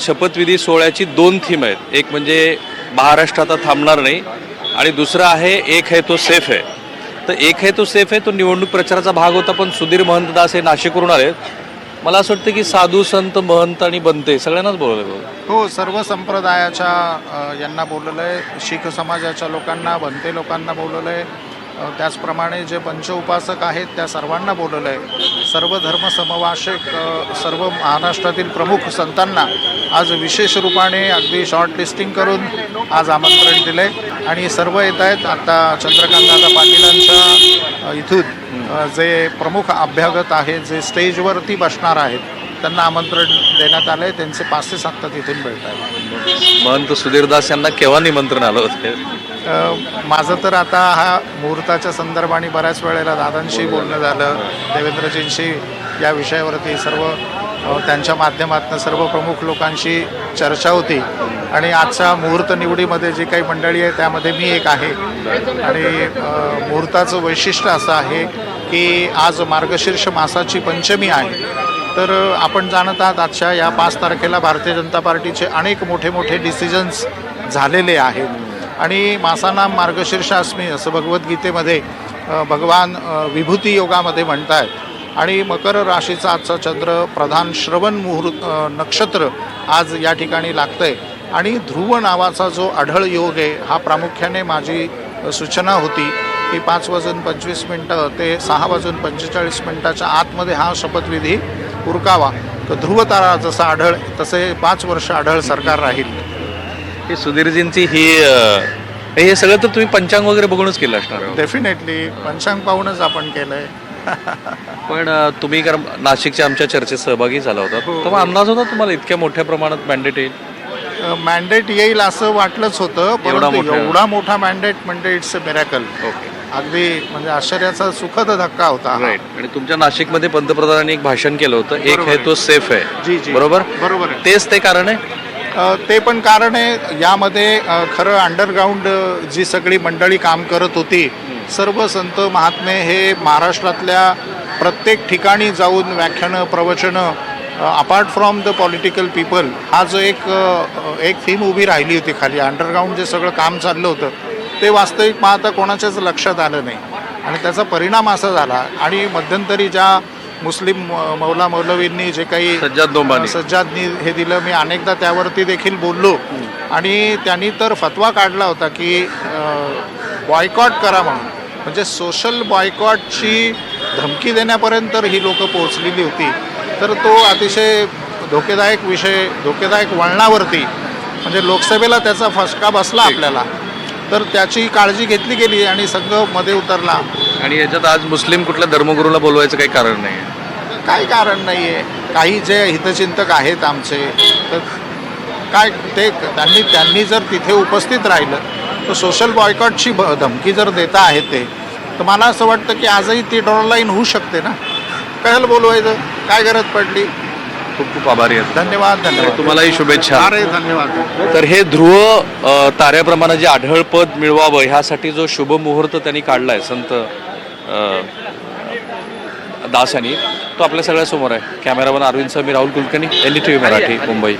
शपथविधी सोहळ्याची दोन थीम आहेत. एक म्हणजे महाराष्ट्र आता थांबणार नाही आणि दुसरं आहे एक है तो सेफ आहे. तर एक है तो सेफ आहे तो निवडणूक प्रचाराचा भाग होता पण सुधीर महंत दास हे नाशिकवरून आले मला असं वाटतं की साधू संत महंत आणि बनते सगळ्यांनाच बोलवलं हो सर्व संप्रदायाच्या यांना बोलवलं आहे. शीख समाजाच्या लोकांना बनते लोकांना बोलवलं आहे. त्याचप्रमाणे जे पंचउपासक आहेत त्या सर्वांना बोलवलं आहे. सर्व धर्मसमवासक सर्व महाराष्ट्रातील प्रमुख संतांना आज विशेष रूपाने अगदी शॉर्ट लिस्टिंग करून आज आमंत्रण दिलं आहे आणि सर्व येत आहेत. आता चंद्रकांतदादा पाटीलांच्या इथून जे प्रमुख अभ्यागत आहेत जे स्टेजवरती बसणार आहेत त्यांना आमंत्रण देण्यात आलं आहे त्यांचे पाच ते सात तास तिथून भेटत आहेत. महंत सुधीर दास यांना केव्हा निमंत्रण आलं होतं? माझं तर आता हा मुहूर्ताच्या संदर्भाने बऱ्याच वेळेला दादांशी बोलणं झालं देवेंद्रजींशी या विषयावरती सर्व त्यांच्या माध्यमातून सर्व प्रमुख लोकांशी चर्चा होती. आणि आजच्या मुहूर्त निवडीमध्ये जी काही मंडळी आहे त्यामध्ये मी एक आहे. आणि मुहूर्ताचं वैशिष्ट्य असं आहे की आज मार्गशीर्ष मासाची पंचमी आहे. तर आपण जाणत आहात आजच्या या पाच तारखेला भारतीय जनता पार्टीचे अनेक मोठे मोठे डिसिजन्स झालेले आहेत. आणि मासानाम मार्गशीर्षास्मी असं भगवद्गीतेमध्ये भगवान विभूती योगामध्ये म्हणत आहेत आणि मकर राशीचा आजचा चंद्र प्रधान श्रवण मुहूर्त नक्षत्र आज या ठिकाणी लागतं आहे आणि ध्रुव नावाचा जो आढळ योग आहे हा प्रामुख्याने माझी सूचना होती की पाच वाजून पंचवीस मिनटं ते सहा वाजून पंचेचाळीस मिनटाच्या आतमध्ये हा शपथविधी उरकावा. तर ध्रुवतारा जसा आढळ तसे पाच वर्ष आढळ सरकार राहील. हे सुधीरजींची ही हे सगळं तर तुम्ही पंचांग वगैरे बघूनच केलं असणार आहे. डेफिनेटली पंचांग पाहूनच आपण केलंय. पण तुम्ही कारण नाशिकच्या आमच्या चर्चेत सहभागी झाला होता तेव्हा अंदाज होता तुम्हाला इतक्या मोठ्या प्रमाणात मॅन्डेट येईल मॅन्डेट येईल असं वाटलंच होतं परंतु. एवढा मोठा मॅन्डेट म्हणजे इट्स अ मिरॅकल ओके अगदी म्हणजे आश्चर्याचा सुखद धक्का होता हा. राईट आणि तुमच्या नाशिकमध्ये पंतप्रधानांनी एक भाषण केलं होतं एक बरोबर आहे आहे. तो सेफ जी, आहे जी. बरोबर बरोबर आहे. तेच ते कारण आहे ते पण कारण आहे यामध्ये खरं अंडरग्राऊंड जी सगळी मंडळी काम करत होती सर्व संत महात्मे हे महाराष्ट्रातल्या प्रत्येक ठिकाणी जाऊन व्याख्यानं प्रवचनं apart from the political people हा जो एक एक थीम उभी राहिली होती खाली. अंडरग्राऊंड जे सगळं काम चाललं होतं ते वास्तविक पाहता कोणाच्याच लक्षात आलं नाही. आणि त्याचा परिणाम असा झाला. आणि मध्यंतरी ज्या मुस्लिम मौला मौलवींनी जे काही सज्जाद. सज्जादनी हे दिलं मी अनेकदा त्यावरती देखील बोललो. आणि त्यांनी तर फतवा काढला होता की बॉयकॉट करा म्हणून. म्हणजे सोशल बॉयकॉटची धमकी देण्यापर्यंत ही लोकं पोहोचलेली होती. तर तो अतिशय धोकेदायक विषय धोकेदायक वळणावरती म्हणजे लोकसभेला त्याचा फटका बसला आपल्याला. तर त्याची काळजी घेतली गेली आणि संघमध्ये उतरला. आणि याच्यात आज मुस्लिम कुठल्या धर्मगुरूला बोलवायचं काही कारण नाही काही कारण नाही आहे काही जे हितचिंतक आहेत आमचे तर काय ते त्यांनी त्यांनी जर तिथे उपस्थित राहिलं तर सोशल बॉयकॉटची ब धमकी जर देता आहेत ते तर मला असं वाटतं की आजही ती डॉललाईन होऊ शकते ना? कशाला बोलवायचं? काय गरज पडली? खूप खूप आभारी आहेत. धन्यवाद धन्यवाद. तुम्हालाही शुभेच्छा. अरे धन्यवाद. तर हे ध्रुव अ, ताऱ्याप्रमाणे जे आढळ पद मिळवावं ह्यासाठी जो शुभ मुहूर्त त्यांनी काढलाय संत अ, दास यांनी तो आपल्या सगळ्यासमोर आहे. Cameraman Arvind Sameer Rahul Kulkarni L T V Marathi Mumbai.